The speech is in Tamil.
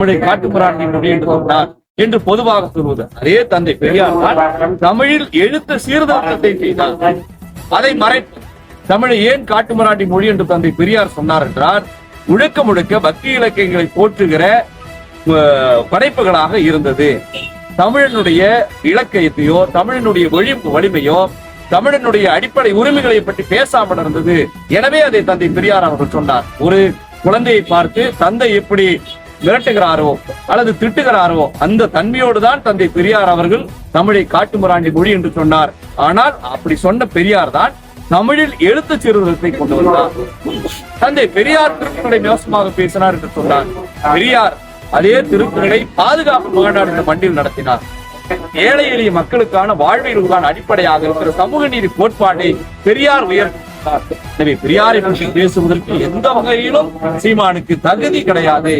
நம்முடைய காட்டுமிராண்டி மொழி என்று சொன்னார் என்று பொதுவாக சொல்வது அதே தந்தை பெரியார் தான் தமிழில் எழுத்து சீர்திருத்தத்தை செய்தார். அதை மறைத்து தமிழை ஏன் காட்டுமிராண்டி மொழி என்று தந்தை பெரியார் சொன்னார் என்றார் முழுக்க முழுக்க பக்தி இலக்கியங்களை போற்றுகிற படைப்புகளாக இருந்தது. தமிழனுடைய இலக்கியத்தையோ தமிழனுடைய வழி வலிமையோ தமிழனுடைய அடிப்படை உரிமைகளை பற்றி பேசாமல் இருந்தது. எனவே அதை தந்தை பெரியார் அவர்கள் சொன்னார். ஒரு குழந்தையை பார்த்து தந்தை எப்படி மிரட்டுகிறாரோ அல்லது திட்டுகிறாரோ அந்த தன்மையோடு தான் தந்தை பெரியார் அவர்கள் தமிழை காட்டுமிராண்டி மொழி என்று சொன்னார். ஆனால் அப்படி சொன்ன பெரியார் தான் தமிழில் எழுத்து சீர்திருத்தத்தை கொண்டு வந்தார். தந்தை பெரியார் திருக்குறளை மோசமாக பேசினார் என்று சொன்னார். பெரியார் அதே திருக்குறளை பாதுகாப்பு மாநாடு என்ற மண்டில் நடத்தினார். ஏழை எளிய மக்களுக்கான வாழ்வியலுக்கான அடிப்படையாக இருக்கிற சமூக நீதி கோட்பாட்டை பெரியார் உயர்த்தினார். எனவே பெரியாரை பற்றி பேசுவதற்கு எந்த வகையிலும் சீமானுக்கு தகுதி கிடையாது.